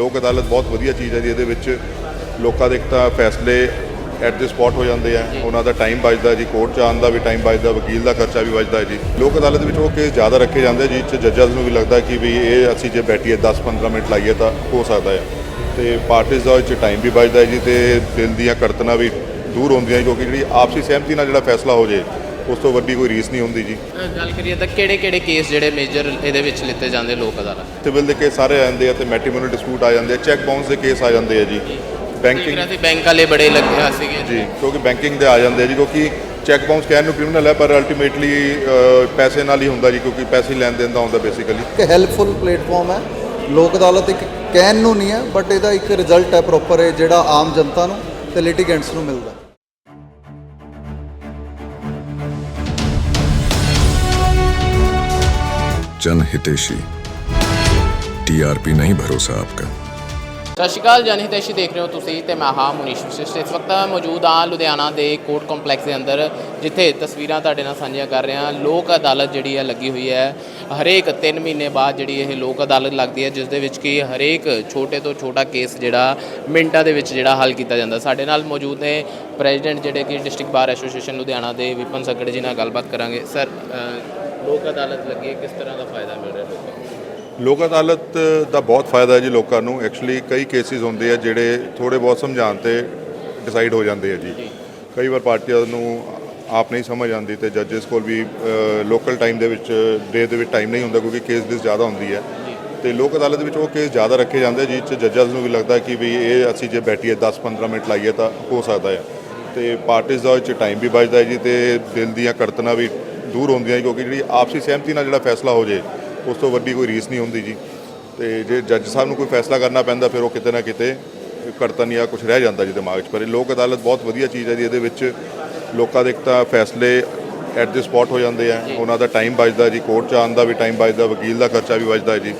ਲੋਕ ਅਦਾਲਤ ਬਹੁਤ ਵਧੀਆ ਚੀਜ਼ ਹੈ ਜੀ, ਇਹਦੇ ਵਿੱਚ ਲੋਕਾਂ ਦੇ ਇੱਕ ਤਾਂ ਫੈਸਲੇ ਐਟ ਦੀ ਸਪੌਟ ਹੋ ਜਾਂਦੇ ਆ, ਉਹਨਾਂ ਦਾ ਟਾਈਮ ਬਚਦਾ ਜੀ ਕੋਰਟ 'ਚ ਆਉਣ ਦਾ ਵੀ ਟਾਈਮ ਬਚਦਾ, ਵਕੀਲ ਦਾ ਖਰਚਾ ਵੀ ਬਚਦਾ ਜੀ। ਲੋਕ ਅਦਾਲਤ ਵਿੱਚ ਉਹ ਕੇਸ ਜ਼ਿਆਦਾ ਰੱਖੇ ਜਾਂਦੇ ਜੀ ਚ ਜੱਜਾਂ ਨੂੰ ਵੀ ਲੱਗਦਾ ਕਿ ਵੀ ਇਹ ਅਸੀਂ ਜੇ ਬੈਠੀਏ 10-15 ਮਿੰਟ ਲਾਈਏ ਤਾਂ ਹੋ ਸਕਦਾ ਹੈ ਤੇ ਪਾਰਟੀਜ਼ ਦਾ ਵਿੱਚ ਟਾਈਮ ਵੀ ਬਚਦਾ ਜੀ, ਤੇ ਦਿਲ ਦੀਆਂ ਕੜਤਨਾਂ ਵੀ ਦੂਰ ਹੁੰਦੀਆਂ ਕਿਉਂਕਿ ਜਿਹੜੀ ਆਪਸੀ ਸਹਿਮਤੀ ਨਾਲ ਜਿਹੜਾ ਫੈਸਲਾ ਹੋ ਜੇ ਉਸ ਤੋਂ ਵੱਡੀ ਕੋਈ ਰੀਸ ਨਹੀਂ ਹੁੰਦੀ ਜੀ। ਗੱਲ ਕਰੀਏ ਤਾਂ ਕਿਹੜੇ ਕਿਹੜੇ ਕੇਸ ਜਿਹੜੇ ਮੇਜਰ ਇਹਦੇ ਵਿੱਚ ਲਿੱਤੇ ਜਾਂਦੇ ਲੋਕ ਅਦਾਲਤ? ਸਿਵਲ ਦੇ ਕੇਸ ਸਾਰੇ ਆ ਜਾਂਦੇ ਆ ਤੇ ਮੈਟ੍ਰੀਮੋਨੀਅਲ ਡਿਸਪਿਊਟ ਆ ਜਾਂਦੇ ਆ ਚੈੱਕ ਬਾਉਂਸ ਦੇ ਕੇਸ ਆ ਜਾਂਦੇ ਆ ਜੀ। ਬੈਂਕਿੰਗ ਸੀ ਬੈਂਕ ਵਾਲੇ ਬੜੇ ਲੱਗੇ ਹੋਏ ਸੀਗੇ। ਜੀ ਕਿਉਂਕਿ ਬੈਂਕਿੰਗ ਦੇ ਆ ਜਾਂਦੇ ਆ ਜੀ ਕਿਉਂਕਿ ਚੈੱਕ ਬਾਉਂਸ ਕਹਿਣ ਨੂੰ ਕ੍ਰਿਮੀਨਲ ਹੈ ਪਰ ਅਲਟੀਮੇਟਲੀ ਪੈਸੇ ਨਾਲ ਹੀ ਹੁੰਦਾ ਜੀ ਕਿਉਂਕਿ ਪੈਸੇ ਲੈਣ ਦੇਣ ਦਾ ਹੁੰਦਾ ਬੇਸਿਕਲੀ ਇੱਕ ਹੈਲਪਫੁਲ ਪਲੇਟਫਾਰਮ ਹੈ। ਲੋਕ ਅਦਾਲਤ ਇੱਕ ਕਹਿਣ ਨੂੰ ਨਹੀਂ ਹੈ ਬਟ ਇਹਦਾ ਇੱਕ ਰਿਜ਼ਲਟ ਹੈ ਪ੍ਰੋਪਰ ਹੈ ਜਿਹੜਾ ਆਮ ਜਨਤਾ ਨੂੰ ਤੇ ਲਿਟੀਗੈਂਟਸ ਨੂੰ ਮਿਲਦਾ। जन हितेशी टीआरपी नहीं भरोसा आपका ਸਤਿ ਸ਼੍ਰੀ ਅਕਾਲ ਜਨਹਿਤੈਸ਼ੀ ਦੇਖ ਰਹੇ ਹੋ ਤੁਸੀਂ ਤੇ ਮੈਂ ਹਾਂ ਮੁਨੀਸ਼ ਵਿਸ਼ਿਸ਼ਟ ਇਸ ਵਕਤ ਮੌਜੂਦ ਹਾਂ ਲੁਧਿਆਣਾ ਦੇ ਕੋਰਟ ਕੰਪਲੈਕਸ ਦੇ ਅੰਦਰ ਜਿੱਥੇ ਤਸਵੀਰਾਂ ਤੁਹਾਡੇ ਨਾਲ ਸਾਂਝੀਆਂ ਕਰ ਰਹੇ ਹਾਂ ਲੋਕ ਅਦਾਲਤ ਜਿਹੜੀ ਹੈ ਲੱਗੀ ਹੋਈ ਹੈ ਹਰੇਕ 3 ਮਹੀਨੇ ਬਾਅਦ ਜਿਹੜੀ ਇਹ ਲੋਕ ਅਦਾਲਤ ਲੱਗਦੀ ਹੈ ਜਿਸ ਦੇ ਵਿੱਚ ਕਿ ਹਰੇਕ ਛੋਟੇ ਤੋਂ ਛੋਟਾ ਕੇਸ ਜਿਹੜਾ ਮਿੰਟਾਂ ਦੇ ਵਿੱਚ ਜਿਹੜਾ ਹੱਲ ਕੀਤਾ ਜਾਂਦਾ ਸਾਡੇ ਨਾਲ ਮੌਜੂਦ ਨੇ ਪ੍ਰੈਜ਼ੀਡੈਂਟ ਜਿਹੜੇ ਕਿ ਡਿਸਟ੍ਰਿਕਟ ਬਾਰ ਐਸੋਸੀਏਸ਼ਨ ਲੁਧਿਆਣਾ ਦੇ ਵਿਪਨ ਸੱਗੜ ਜੀ ਨਾਲ ਗੱਲਬਾਤ ਕਰਾਂਗੇ ਸਰ ਅ, ਲੋਕ ਅਦਾਲਤ ਲੱਗੀ ਹੈ ਕਿਸ ਤਰ੍ਹਾਂ ਦਾ ਫਾਇਦਾ ਮਿਲ ਰਿਹਾ ਲੋਕਾਂ ਨੂੰ? ਲੋਕ ਅਦਾਲਤ ਦਾ ਬਹੁਤ ਫਾਇਦਾ ਹੈ ਜੀ ਲੋਕਾਂ ਨੂੰ। ਐਕਚੁਅਲੀ ਕਈ ਕੇਸਿਸ ਹੁੰਦੇ ਆ ਜਿਹੜੇ ਥੋੜੇ ਬਹੁਤ ਸਮਝਾਉਣ ਤੇ ਡਿਸਾਈਡ ਹੋ ਜਾਂਦੇ ਆ ਜੀ। ਕਈ ਵਾਰ ਪਾਰਟੀਆਂ ਨੂੰ ਆਪ ਨਹੀਂ ਸਮਝ ਆਉਂਦੀ ਤੇ ਜੱਜਸ ਕੋਲ ਵੀ ਲੋਕਲ ਟਾਈਮ ਦੇ ਵਿੱਚ ਡੇ ਦੇ ਵਿੱਚ ਟਾਈਮ ਨਹੀਂ ਹੁੰਦਾ ਕਿਉਂਕਿ ਕੇਸ ਲਿਸਟ ਜ਼ਿਆਦਾ ਹੁੰਦੀ ਹੈ। ਤੇ ਲੋਕ ਅਦਾਲਤ ਵਿੱਚ ਉਹ ਕੇਸ ਜ਼ਿਆਦਾ ਰੱਖੇ ਜਾਂਦੇ ਜਿਸ ਚ ਜੱਜਸ ਨੂੰ ਵੀ ਲੱਗਦਾ ਕਿ ਵੀ ਇਹ ਅਸੀਂ ਜੇ ਬੈਠੀਏ 10-15 ਮਿੰਟ ਲਾਈਏ ਤਾਂ ਹੋ ਸਕਦਾ ਹੈ ਤੇ ਪਾਰਟੀਆਂ ਦਾ ਵਿੱਚ ਟਾਈਮ ਵੀ ਬਚਦਾ ਹੈ ਜੀ ਤੇ ਦਿਲ ਦੀਆਂ ਕੜਤਨਾਂ ਵੀ ਦੂਰ ਹੁੰਦੀਆਂ ਕਿਉਂਕਿ ਜਿਹੜੀ ਆਪਸੀ ਸਹਿਮਤੀ ਨਾਲ ਜਿਹੜਾ ਫੈਸਲਾ ਹੋ ਜੇ, ਉਸ ਤੋਂ ਵੱਡੀ ਕੋਈ ਰੀਸ ਨਹੀਂ ਹੁੰਦੀ ਜੀ। ਤੇ ਜੇ ਜੱਜ ਸਾਹਿਬ ਨੂੰ ਕੋਈ ਫੈਸਲਾ ਕਰਨਾ ਪੈਂਦਾ, ਫਿਰ ਉਹ ਕਿਤੇ ਨਾ ਕਿਤੇ ਕੜਤਨ ਜਾਂ ਕੁਝ ਰਹਿ ਜਾਂਦਾ ਜੀ ਦਿਮਾਗ 'ਚ। ਪਰ ਇਹ ਲੋਕ ਅਦਾਲਤ ਬਹੁਤ ਵਧੀਆ ਚੀਜ਼ ਹੈ ਜੀ, ਇਹਦੇ ਵਿੱਚ ਲੋਕਾਂ ਦੇ ਇੱਕ ਤਾਂ ਫੈਸਲੇ ਐਟ ਦੀ ਸਪੌਟ ਹੋ ਜਾਂਦੇ ਆ, ਉਹਨਾਂ ਦਾ ਟਾਈਮ ਬਚਦਾ ਜੀ ਕੋਰਟ 'ਚ ਆਉਣ ਦਾ ਵੀ ਟਾਈਮ ਬਚਦਾ, ਵਕੀਲ ਦਾ ਖਰਚਾ ਵੀ ਬਚਦਾ ਜੀ।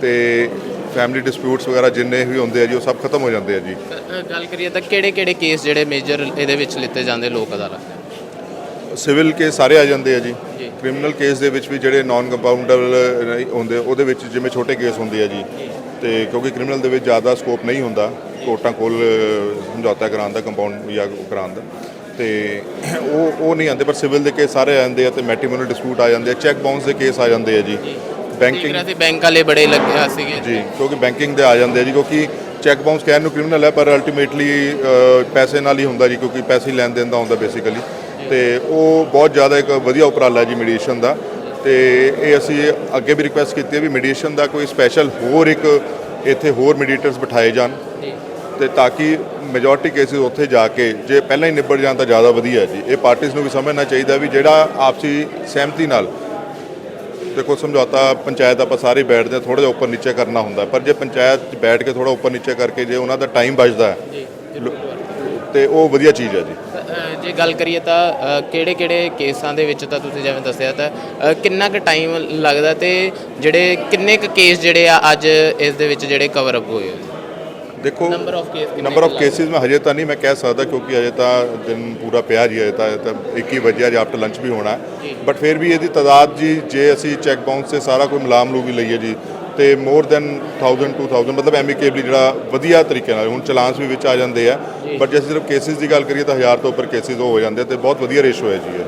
ਤੇ ਫੈਮਿਲੀ ਡਿਸਪਿਊਟਸ ਵਗੈਰਾ ਜਿੰਨੇ ਵੀ ਹੁੰਦੇ ਆ ਜੀ, ਉਹ ਸਭ ਖਤਮ ਹੋ ਜਾਂਦੇ ਆ ਜੀ। ਗੱਲ ਕਰੀਏ ਤਾਂ ਕਿਹੜੇ ਕਿਹੜੇ ਕੇਸ ਜਿਹੜੇ ਮੇਜਰ ਇਹਦੇ ਵਿੱਚ ਲਿੱਤੇ ਜਾਂਦੇ ਲੋਕ ਅਦਾਲਤ? ਸਿਵਲ ਕੇਸ ਸਾਰੇ ਆ ਜਾਂਦੇ ਆ ਜੀ। ਕ੍ਰਿਮੀਨਲ ਕੇਸ ਦੇ ਵਿੱਚ ਵੀ ਜਿਹੜੇ ਨਾਨ ਕੰਪਾਊਂਡੇਬਲ ਹੁੰਦੇ ਉਹਦੇ ਵਿੱਚ ਜਿਵੇਂ ਛੋਟੇ ਕੇਸ ਹੁੰਦੇ ਆ ਜੀ। ਤੇ ਕਿਉਂਕਿ ਕ੍ਰਿਮੀਨਲ ਦੇ ਵਿੱਚ ਜ਼ਿਆਦਾ ਸਕੋਪ ਨਹੀਂ ਹੁੰਦਾ ਕੋਰਟਾਂ ਕੋਲ ਸਮਝੌਤਾ ਕਰਾਉਣ ਦਾ ਕੰਪਾਊਂਡ ਜਾਂ ਕਰਾਉਣ ਦਾ। ਤੇ ਉਹ ਉਹ ਨਹੀਂ ਆਉਂਦੇ ਪਰ ਸਿਵਲ ਦੇ ਕੇਸ ਸਾਰੇ ਆ ਜਾਂਦੇ ਆ ਤੇ ਮੈਟ੍ਰੀਮੋਨੀਅਲ ਡਿਸਪਿਊਟ ਆ ਜਾਂਦੇ ਆ ਚੈੱਕ ਬਾਉਂਸ ਦੇ ਕੇਸ ਆ ਜਾਂਦੇ ਆ ਜੀ। ਬੈਂਕਿੰਗ ਸੀ ਬੈਂਕ ਵਾਲੇ ਬੜੇ ਲੱਗੇ ਸੀਗੇ। ਜੀ ਕਿਉਂਕਿ ਬੈਂਕਿੰਗ ਦੇ ਆ ਜਾਂਦੇ ਆ ਜੀ ਕਿਉਂਕਿ ਚੈੱਕ ਬਾਉਂਸ ਕਹਿਣ ਨੂੰ ਕ੍ਰਿਮੀਨਲ ਹੈ ਪਰ ਅਲਟੀਮੇਟਲੀ ਪੈਸੇ ਨਾਲ ਹੀ ਹੁੰਦਾ ਜੀ ਕਿਉਂਕਿ ਪੈਸੇ ਲੈਣ ਦੇਣ ਦਾ ਹੁੰਦਾ ਬੇਸਿਕਲੀ ਤੇ ਉਹ ਬਹੁਤ ਜ਼ਿਆਦਾ ਇੱਕ ਵਧੀਆ ਉਪਰਾਲਾ ਜੀ ਮੀਡੀਏਸ਼ਨ ਦਾ ਤੇ ਇਹ ਅਸੀਂ ਅੱਗੇ ਵੀ ਰਿਕੁਐਸਟ ਕੀਤੀ ਹੈ ਵੀ ਮੀਡੀਏਸ਼ਨ ਦਾ ਕੋਈ ਸਪੈਸ਼ਲ ਹੋਰ ਇੱਕ ਇੱਥੇ ਹੋਰ ਮੀਡੀਏਟਰਸ ਬਿਠਾਏ ਜਾਣ ਤੇ ਤਾਂ ਕਿ ਮੈਜੋਰਟੀ ਕੇਸਿਸ ਉੱਥੇ ਜਾ ਕੇ ਜੇ ਪਹਿਲਾਂ ਹੀ ਨਿਬੜ ਜਾਣ ਤਾਂ ਜ਼ਿਆਦਾ ਵਧੀਆ ਹੈ ਜੀ। ਇਹ ਪਾਰਟੀਆਂ ਨੂੰ ਵੀ ਸਮਝਣਾ ਚਾਹੀਦਾ ਵੀ ਜਿਹੜਾ ਆਪਸੀ ਸਹਿਮਤੀ ਨਾਲ ਦੇਖੋ ਸਮਝੌਤਾ ਪੰਚਾਇਤ ਆਪਾਂ ਸਾਰੇ ਬੈਠਦੇ ਹਾਂ ਥੋੜਾ ਜਿਹਾ ਉੱਪਰ ਨੀਚੇ ਕਰਨਾ ਹੁੰਦਾ ਪਰ ਜੇ ਪੰਚਾਇਤ 'ਚ ਬੈਠ ਕੇ ਥੋੜਾ ਉੱਪਰ ਨੀਚੇ ਕਰਕੇ ਜੇ ਉਹਨਾਂ ਦਾ ਟਾਈਮ ਬਚਦਾ ਹੈ ਤੇ ਉਹ ਵਧੀਆ ਚੀਜ਼ ਹੈ ਜੀ। ਜੇ ਗੱਲ ਕਰੀਏ ਤਾਂ ਕਿਹੜੇ ਕਿਹੜੇ ਕੇਸਾਂ ਦੇ ਵਿੱਚ ਤਾਂ ਤੁਸੀਂ ਜਿਵੇਂ ਦੱਸਿਆ ਤਾਂ ਅ, ਕਿੰਨਾ ਕੁ ਟਾਈਮ ਲੱਗਦਾ ਤੇ ਜਿਹੜੇ ਕਿੰਨੇ ਕੁ ਕੇਸ ਜਿਹੜੇ ਆ ਅੱਜ ਇਸ ਦੇ ਵਿੱਚ ਜਿਹੜੇ ਕਵਰ ਅਪ ਹੋਏ ਹੋਏ? ਦੇਖੋ Number of case ਕਿੰਨੇ ਨੰਬਰ ਆਫ ਕੇਸਿਸ ਮੈਂ ਹਜੇ ਤਾਂ ਨਹੀਂ ਮੈਂ ਕਹਿ ਸਕਦਾ ਕਿਉਂਕਿ ਹਜੇ ਤਾਂ ਦਿਨ ਪੂਰਾ ਪਿਆ ਜੀ ਹਜੇ ਤਾਂ ਹਜੇ ਤਾਂ 21 ਵਜੇ ਅੱਜ ਆਫਟਰ ਲੰਚ ਵੀ ਹੋਣਾ ਬਟ ਫਿਰ ਵੀ ਇਹਦੀ ਤਾਦਾਦ ਜੀ ਜੇ ਅਸੀਂ ਚੈੱਕ ਬਾਉਂਸ ਤੇ ਸਾਰਾ ਕੋਈ ਮਲਾਮ ਲੂ ਵੀ ਲਈਏ ਜੀ ਤੇ ਮੋਰ ਦੈਨ 1000 2000 ਮਤਲਬ ਐਮੀਕੇਬਲੀ ਜਿਹੜਾ ਵਧੀਆ ਤਰੀਕੇ ਨਾਲ ਹੁਣ ਚਲਾਨਸ ਵੀ ਵਿੱਚ ਆ ਜਾਂਦੇ ਆ। ਬਟ ਜੇ ਅਸੀਂ ਸਿਰਫ ਕੇਸਿਸ ਦੀ ਗੱਲ ਕਰੀਏ ਤਾਂ 1000 ਤੋਂ ਉੱਪਰ ਕੇਸਿਸ ਹੋ ਜਾਂਦੇ ਤੇ ਬਹੁਤ ਵਧੀਆ ਰੇਸ਼ੋ ਹੈ ਜੀ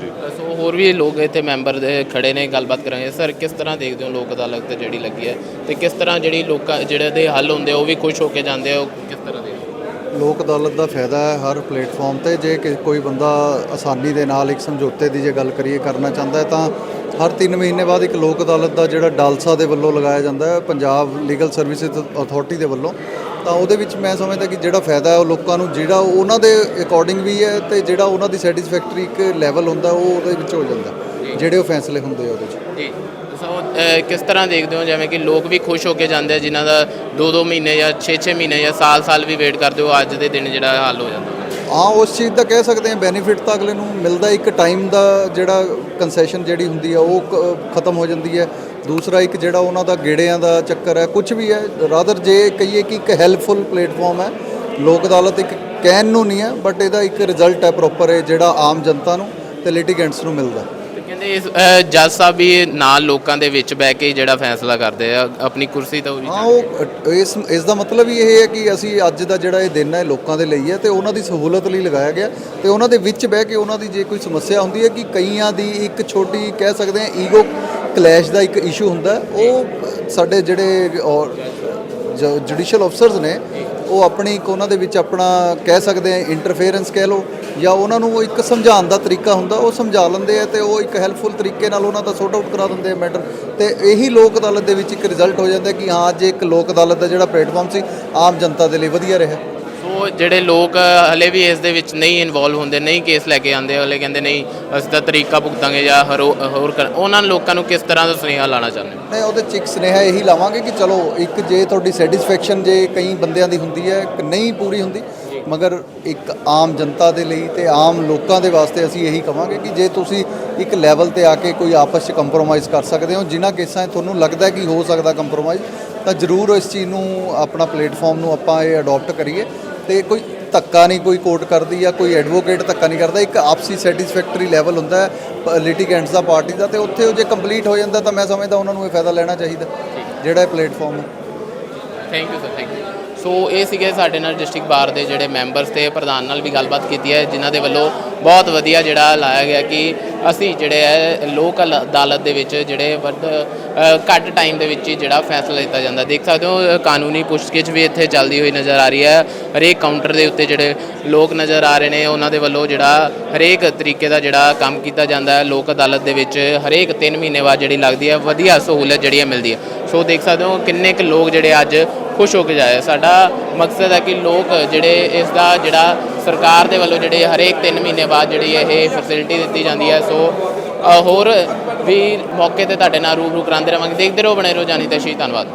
ਜੀ। ਸੋ ਹੋਰ ਵੀ ਲੋਕ ਇੱਥੇ ਮੈਂਬਰ ਦੇ ਖੜੇ ਨੇ ਗੱਲਬਾਤ ਕਰਾਂਗੇ। ਸਰ ਕਿਸ ਤਰ੍ਹਾਂ ਦੇਖਦੇ ਹੋ ਲੋਕ ਅਦਾਲਤ ਤੇ ਜਿਹੜੀ ਲੱਗੀ ਹੈ? ਤੇ ਕਿਸ ਤਰ੍ਹਾਂ ਜਿਹੜੀ ਲੋਕਾਂ ਜਿਹੜੇ ਦੇ ਹੱਲ ਹੁੰਦੇ ਉਹ ਵੀ ਖੁਸ਼ ਹੋ ਕੇ ਜਾਂਦੇ ਆ? ਉਹ ਕਿਸ ਤਰ੍ਹਾਂ ਦੇ ਲੋਕ ਅਦਾਲਤ ਦਾ ਫਾਇਦਾ ਹੈ ਹਰ ਪਲੇਟਫਾਰਮ ਤੇ। ਜੇ ਕਿ ਕੋਈ ਬੰਦਾ ਆਸਾਨੀ ਦੇ ਨਾਲ ਇੱਕ ਸਮਝੌਤੇ ਦੀ ਜੇ ਗੱਲ ਕਰੀਏ, ਕਰਨਾ ਚਾਹੁੰਦਾ ਹੈ, ਤਾਂ ਹਰ 3 ਮਹੀਨੇ ਬਾਅਦ ਇੱਕ ਲੋਕ ਅਦਾਲਤ ਦਾ ਜਿਹੜਾ ਡਾਲਸਾ ਦੇ ਵੱਲੋਂ ਲਗਾਇਆ ਜਾਂਦਾ ਹੈ, ਪੰਜਾਬ ਲੀਗਲ ਸਰਵਿਸਿਜ਼ ਅਥਾਰਟੀ ਦੇ ਵੱਲੋਂ। ਤਾਂ ਉਹਦੇ ਵਿੱਚ ਮੈਂ ਸਮਝਦਾ ਕਿ ਜਿਹੜਾ ਫਾਇਦਾ ਹੈ ਉਹ ਲੋਕਾਂ ਨੂੰ, ਜਿਹੜਾ ਉਹਨਾਂ ਦੇ ਅਕੋਰਡਿੰਗ ਵੀ ਹੈ ਤੇ ਜਿਹੜਾ ਉਹਨਾਂ ਦੀ ਸੈਟੀਸਫੈਕਟਰੀ ਇੱਕ ਲੈਵਲ ਹੁੰਦਾ, ਉਹ ਉਹਦੇ ਵਿੱਚ ਹੋ ਜਾਂਦਾ। ਜਿਹੜੇ ਉਹ ਫੈਸਲੇ ਹੁੰਦੇ ਆ ਉਹਦੇ 'ਚ। ਜੀ। ਸੋ ਕਿਸ ਤਰ੍ਹਾਂ ਦੇਖਦੇ ਹੋ? ਜਿਵੇਂ ਕਿ ਲੋਕ ਵੀ ਖੁਸ਼ ਹੋ ਕੇ ਜਾਂਦੇ ਆ ਜਿਨ੍ਹਾਂ ਦਾ 2-2 ਮਹੀਨੇ ਜਾਂ 6-6 ਮਹੀਨੇ ਜਾਂ ਸਾਲ-ਸਾਲ ਵੀ ਵੇਟ ਕਰਦੇ ਹੋ ਅੱਜ ਦੇ ਦਿਨ ਜਿਹੜਾ ਹੱਲ ਹੋ ਜਾਂਦਾ? ਹਾਂ ਉਸ ਚੀਜ਼ ਦਾ ਕਹਿ ਸਕਦੇ ਹਾਂ ਬੈਨੀਫਿਟ ਤਾਂ ਅਗਲੇ ਨੂੰ ਮਿਲਦਾ ਇੱਕ ਟਾਈਮ ਦਾ ਜਿਹੜਾ ਕੰਸੈਸ਼ਨ ਜਿਹੜੀ ਹੁੰਦੀ ਆ ਉਹ ਕ- ਖਤਮ ਹੋ ਜਾਂਦੀ ਹੈ ਦੂਸਰਾ ਇੱਕ ਜਿਹੜਾ ਉਹਨਾਂ ਦਾ ਗੇੜਿਆਂ ਦਾ ਚੱਕਰ ਹੈ ਕੁਝ ਵੀ ਹੈ ਰਾਦਰ ਜੇ ਕਹੀਏ ਕਿ ਇੱਕ ਹੈਲਪਫੁਲ ਪਲੇਟਫਾਰਮ ਹੈ ਲੋਕ ਅਦਾਲਤ ਇੱਕ ਕਹਿਣ ਨੂੰ ਨਹੀਂ ਹੈ ਬਟ ਇਹਦਾ ਇੱਕ ਰਿਜ਼ਲਟ ਹੈ ਪ੍ਰੋਪਰ ਹੈ ਜਿਹੜਾ ਆਮ ਜਨਤਾ ਨੂੰ ਤੇ ਲਿਟੀਗੈਂਟਸ ਨੂੰ ਮਿਲਦਾ। ਕਹਿੰਦੇ ਇਸ ਅ, ਜੱਜ ਸਾਹਿਬ ਵੀ ਨਾਲ ਲੋਕਾਂ ਦੇ ਵਿੱਚ ਬਹਿ ਕੇ ਜਿਹੜਾ ਫੈਸਲਾ ਕਰਦੇ ਆ ਆਪਣੀ ਕੁਰਸੀ ਤੋਂ ਵੀ ਹਾਂ ਉਹ ਇਸ ਇਸ ਦਾ ਮਤਲਬ ਹੀ ਇਹ ਹੈ ਕਿ ਅਸੀਂ ਅੱਜ ਦਾ ਜਿਹੜਾ ਇਹ ਦਿਨ ਹੈ ਲੋਕਾਂ ਦੇ ਲਈ ਹੈ ਤੇ ਉਹਨਾਂ ਦੀ ਸਹੂਲਤ ਲਈ ਲਗਾਇਆ ਗਿਆ ਤੇ ਉਹਨਾਂ ਦੇ ਵਿੱਚ ਬਹਿ ਕੇ ਉਹਨਾਂ ਦੀ ਜੇ ਕੋਈ ਸਮੱਸਿਆ ਹੁੰਦੀ ਹੈ ਕਿ ਕਈਆਂ ਦੀ ਇੱਕ ਛੋਟੀ ਕਹਿ ਸਕਦੇ ਹਾਂ ਈਗੋ ਕਲੈਸ਼ ਦਾ ਇੱਕ ਇਸ਼ੂ ਹੁੰਦਾ ਹੈ, ਉਹ ਸਾਡੇ ਜਿਹੜੇ ਜੁਡੀਸ਼ੀਅਲ ਅਫਸਰਸ ਨੇ ਉਹ ਆਪਣੀ ਇੱਕ ਉਹਨਾਂ ਦੇ ਵਿੱਚ ਆਪਣਾ ਕਹਿ ਸਕਦੇ ਆ ਇੰਟਰਫੇਰੈਂਸ ਕਹਿ ਲਓ, ਜਾਂ ਉਹਨਾਂ ਨੂੰ ਇੱਕ ਸਮਝਾਉਣ ਦਾ ਤਰੀਕਾ ਹੁੰਦਾ, ਉਹ ਸਮਝਾ ਲੈਂਦੇ ਆ ਤੇ ਉਹ ਇੱਕ ਹੈਲਪਫੁਲ ਤਰੀਕੇ ਨਾਲ ਉਹਨਾਂ ਦਾ ਸੌਟ ਆਊਟ ਕਰਾ ਦਿੰਦੇ ਆ ਮੈਟਰ ਤੇ ਇਹੀ ਲੋਕ ਅਦਾਲਤ ਦੇ ਵਿੱਚ ਇੱਕ ਰਿਜ਼ਲਟ ਹੋ ਜਾਂਦਾ ਕਿ ਹਾਂ, ਅੱਜ ਇੱਕ ਲੋਕ ਅਦਾਲਤ ਦਾ ਜਿਹੜਾ ਪਲੇਟਫਾਰਮ ਸੀ, ਆਮ ਜਨਤਾ ਦੇ ਲਈ ਵਧੀਆ ਰਿਹਾ। ਸੋ ਜਿਹੜੇ ਲੋਕ ਹਲੇ ਵੀ ਇਸ ਦੇ ਵਿੱਚ ਨਹੀਂ ਇਨਵੋਲਵ ਹੁੰਦੇ ਨਹੀਂ ਕੇਸ ਲੈ ਕੇ ਆਉਂਦੇ ਹਲੇ ਕਹਿੰਦੇ ਨਹੀਂ ਅਸੀਂ ਤਾਂ ਤਰੀਕਾ ਭੁਗਤਾਂਗੇ ਜਾਂ ਹਰੋ- ਉਹਨਾਂ ਲੋਕਾਂ ਨੂੰ ਕਿਸ ਤਰ੍ਹਾਂ ਦਾ ਸੁਨੇਹਾ ਲਾਣਾ ਚਾਹੁੰਦੇ ਨਹੀਂ ਉਹਦੇ ਚ ਇੱਕ ਸੁਨੇਹਾ ਇਹੀ ਲਾਵਾਂਗੇ ਕਿ ਚਲੋ ਇੱਕ ਜੇ ਤੁਹਾਡੀ ਸੈਟੀਸਫੈਕਸ਼ਨ ਜੇ ਕਈ ਬੰਦਿਆਂ ਦੀ ਹੁੰਦੀ ਹੈ ਨਹੀਂ ਪੂਰੀ ਹੁੰਦੀ ਮਗਰ ਇੱਕ ਆਮ ਜਨਤਾ ਦੇ ਲਈ ਤੇ ਆਮ ਲੋਕਾਂ ਦੇ ਵਾਸਤੇ ਅਸੀਂ ਇਹੀ ਕਵਾਂਗੇ ਕਿ ਜੇ ਤੁਸੀਂ ਇੱਕ ਲੈਵਲ ਤੇ ਆ ਕੇ ਕੋਈ ਆਪਸ ਚ ਕੰਪਰੋਮਾਈਜ਼ ਕਰ ਸਕਦੇ ਹੋ ਜਿਨ੍ਹਾਂ ਕੇਸਾਂ 'ਚ ਤੁਹਾਨੂੰ ਲੱਗਦਾ ਕਿ ਹੋ ਸਕਦਾ ਕੰਪਰੋਮਾਈਜ਼ ਤਾਂ ਜ਼ਰੂਰ ਇਸ ਚੀਜ਼ ਨੂੰ ਆਪਣਾ ਪਲੇਟਫਾਰਮ ਨੂੰ ਆਪਾਂ ਇਹ ਅਡਾਪਟ ਕਰੀਏ। ਤੇ ਕੋਈ ਧੱਕਾ ਨਹੀਂ, ਕੋਈ ਕੋਰਟ ਕਰਦੀ ਜਾਂ ਕੋਈ ਐਡਵੋਕੇਟ ਧੱਕਾ ਨਹੀਂ ਕਰਦਾ। ਇੱਕ ਆਪਸੀ ਸੈਟੀਸਫੈਕਟਰੀ ਲੈਵਲ ਹੁੰਦਾ ਹੈ ਲਿਟੀਗੈਂਟਸ ਦਾ ਪਾਰਟੀ ਦਾ, ਤੇ ਉੱਥੇ ਉਹ ਜੇ ਕੰਪਲੀਟ ਹੋ ਜਾਂਦਾ ਤਾਂ ਮੈਂ ਸਮਝਦਾ ਉਹਨਾਂ ਨੂੰ ਇਹ ਫਾਇਦਾ ਲੈਣਾ ਚਾਹੀਦਾ, ਜਿਹੜਾ ਇਹ ਪਲੇਟਫਾਰਮ ਹੈ। Thank you sir thank you so ਇਹ ਸੀਗੇ ਸਾਡੇ ਨਾਲ ਡਿਸਟ੍ਰਿਕਟ ਬਾਰ ਦੇ ਜਿਹੜੇ ਮੈਂਬਰਸ ਤੇ ਪ੍ਰਧਾਨ ਨਾਲ ਵੀ ਗੱਲਬਾਤ ਕੀਤੀ ਹੈ, ਜਿਨ੍ਹਾਂ ਦੇ ਵੱਲੋਂ ਬਹੁਤ ਵਧੀਆ ਜਿਹੜਾ ਲਾਇਆ ਗਿਆ ਕਿ ਅਸੀਂ ਜਿਹੜੇ ਹੈ ਲੋਕ ਅਦਾਲਤ ਦੇ ਵਿੱਚ ਜਿਹੜੇ ਵੱਧ ਘੱਟ ਟਾਈਮ ਦੇ ਵਿੱਚ ਹੀ ਜਿਹੜਾ ਫੈਸਲਾ ਲਿੱਤਾ ਜਾਂਦਾ। ਦੇਖ ਸਕਦੇ ਹੋ ਕਾਨੂੰਨੀ ਪੁੱਛਗਿੱਛ ਵੀ ਇੱਥੇ ਚੱਲਦੀ ਹੋਈ ਨਜ਼ਰ ਆ ਰਹੀ ਹੈ। ਹਰੇਕ ਕਾਊਂਟਰ ਦੇ ਉੱਤੇ ਜਿਹੜੇ ਲੋਕ ਨਜ਼ਰ ਆ ਰਹੇ ਨੇ, ਉਹਨਾਂ ਦੇ ਵੱਲੋਂ ਜਿਹੜਾ ਹਰੇਕ ਤਰੀਕੇ ਦਾ ਜਿਹੜਾ ਕੰਮ ਕੀਤਾ ਜਾਂਦਾ ਹੈ ਲੋਕ ਅਦਾਲਤ ਦੇ ਵਿੱਚ। ਹਰੇਕ 3 ਮਹੀਨੇ ਬਾਅਦ ਜਿਹੜੀ ਲੱਗਦੀ ਹੈ, ਵਧੀਆ ਸਹੂਲਤ ਜਿਹੜੀ ਹੈ ਮਿਲਦੀ ਹੈ। ਸੋ ਦੇਖ ਸਕਦੇ ਹੋ, ਕਿੰਨੇ ਕੁ ਲੋਕ ਜਿਹੜੇ ਅੱਜ ਖੁਸ਼ ਹੋ ਕੇ ਜਾਏ। ਸਾਡਾ ਮਕਸਦ ਹੈ ਕਿ ਲੋਕ ਜਿਹੜੇ ਇਸ ਦਾ ਜਿਹੜਾ ਸਰਕਾਰ ਦੇ ਵੱਲੋਂ ਜਿਹੜੇ ਹਰੇਕ 3 ਮਹੀਨੇ ਬਾਅਦ ਜਿਹੜੀ ਇਹ ਫੈਸਿਲਿਟੀ ਦਿੱਤੀ ਜਾਂਦੀ ਹੈ, ਸੋ ਹੋਰ ਵੀ ਮੌਕੇ ਤੇ ਤੁਹਾਡੇ ਨਾਲ ਰੂਬਰੂ ਕਰਾਉਂਦੇ ਰਵਾਂਗੇ। ਦੇਖਦੇ ਰਹੋ ਬਣੇ ਰਹੋ ਜਾਣੀ ਤੇ ਸ਼ੀ ਧੰਨਵਾਦ।